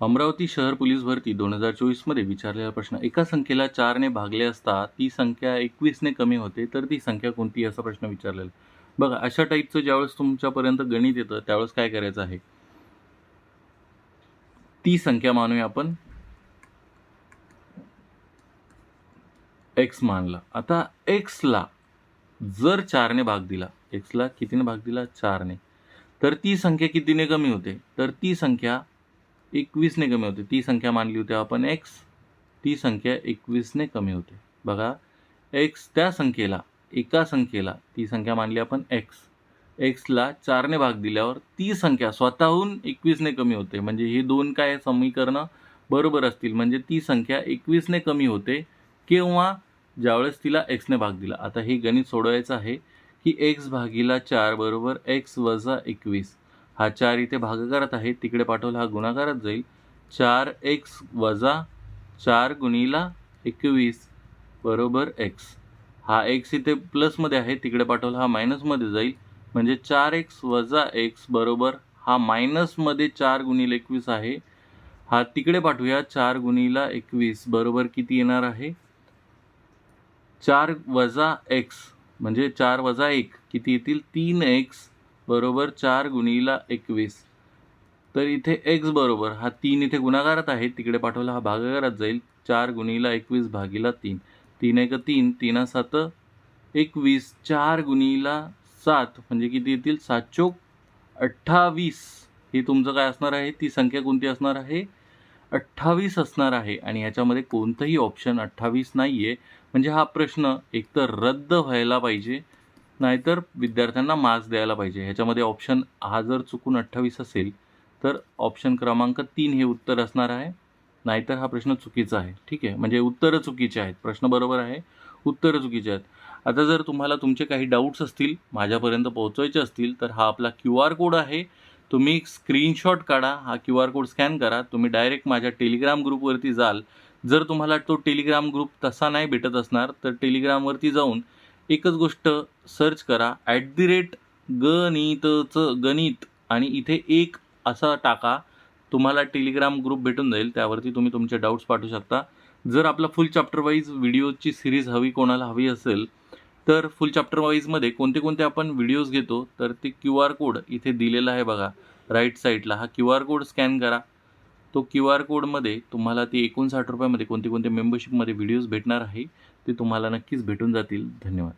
अमरावती शहर पोलीस भरती दोन हजार चोवीसमध्ये विचारलेला प्रश्न एका संख्येला चारने भागले असता ती संख्या एकवीसने कमी होते तर ती संख्या कोणती? असा प्रश्न विचारलेला. बघा अशा टाईपचं ज्यावेळेस तुमच्यापर्यंत गणित येतं त्यावेळेस काय करायचं आहे? ती संख्या मानूया आपण. एक्स मानला. आता एक्सला जर चारने भाग दिला एक्सला कितीने भाग दिला? चारने. तर ती संख्या कितीने कमी होते? तर ती संख्या एकवीसने कमी होते. ती संख्या मानली होती आपण एक्स ती संख्या एकवीसने कमी होते. बघा एक्स त्या संख्येला एका संख्येला ती संख्या मानली आपण एक्स एक्सला चारने भाग दिल्यावर ती संख्या स्वतःहून एकवीसने कमी होते. म्हणजे ही दोन काय समीकरणं बरोबर असतील. म्हणजे ती संख्या एकवीसने कमी होते किंवा ज्यावेळेस तिला एक्सने भाग दिला. आता हे गणित सोडवायचं आहे की एक्स भागीला चार बरोबर एक्स वजा एकवीस. हा चार इथे भागाकारात आहे तिकडे पाठवला हा गुणाकारात जाईल. चार एक्स वजा चार गुणीला एकवीस बरोबर एक्स हा एक्स इथे प्लसमध्ये आहे. तिकडे पाठवला हा मायनसमध्ये जाईल. म्हणजे चार एक्स वजा एक्स बरोबर हा मायनसमध्ये चार गुणीला एकवीस आहे. हा तिकडे पाठवूया. चार गुणीला एकवीस बरोबर किती येणार आहे? चार वजा एक्स म्हणजे चार वजा एक. किती येतील? तीन एक्स बरोबर चार गुणीला एकवीस. तर इथे एक्स बरोबर हा तीन इथे गुणाकारात आहे तिकडे पाठवला हा भागाकारात जाईल. चार गुणीला एकवीस भागीला तीन. तीन एक तीन तीना सात एकवीस. चार गुणीला सात म्हणजे किती येतील? सात चोक अठ्ठावीस. ही तुमचं काय असणार आहे? ती संख्या कोणती असणार आहे? अठ्ठावीस असणार आहे. आणि ह्याच्यामध्ये कोणतंही ऑप्शन अठ्ठावीस नाही आहे म्हणजे हा प्रश्न एकतर रद्द व्हायला पाहिजे नाहीतर विद्यार्थ्यांना मार्क्स द्यायला पाहिजे. ह्याच्यामध्ये ऑप्शन हा जर चुकून अठ्ठावीस असेल तर ऑप्शन क्रमांक तीन हे उत्तर असणार आहे. नाहीतर हा प्रश्न चुकीचा आहे. ठीक आहे? म्हणजे उत्तरं चुकीचे आहेत. प्रश्न बरोबर आहे. उत्तरं चुकीचे आहेत. आता जर तुम्हाला तुमचे काही डाऊट्स असतील माझ्यापर्यंत पोहोचवायचे असतील तर हा आपला क्यू आर कोड आहे. तुम्ही स्क्रीनशॉट काढा. हा क्यू आर कोड स्कॅन करा. तुम्ही डायरेक्ट माझ्या टेलिग्राम ग्रुपवरती जाल. जर तुम्हाला तो टेलिग्राम ग्रुप तसा नाही भेटत असणार तर टेलिग्रामवरती जाऊन एकच गोष्ट सर्च करा ॲट दी रेट गणितचं गणित आणि इथे एक असा टाका. तुम्हाला टेलिग्राम ग्रुप भेटून जाईल. त्यावरती तुम्ही तुमचे डाऊट्स पाठवू शकता. जर आपला फुल चॅप्टर वाईज व्हिडिओची सिरीज हवी कोणाला हवी असेल तर फुल चॅप्टर वाईजमध्ये कोणते कोणते आपण व्हिडिओज घेतो तर ते क्यू आर कोड इथे दिलेला आहे बघा. राईट साईडला हा क्यू आर कोड स्कॅन करा. तो क्यू आर कोडमध्ये तुम्हाला ती एकोणसाठ रुपयामध्ये कोणते कोणते मेंबरशिपमध्ये व्हिडिओज भेटणार आहे ते तुम्हाला नक्कीच भेटून जातील. धन्यवाद.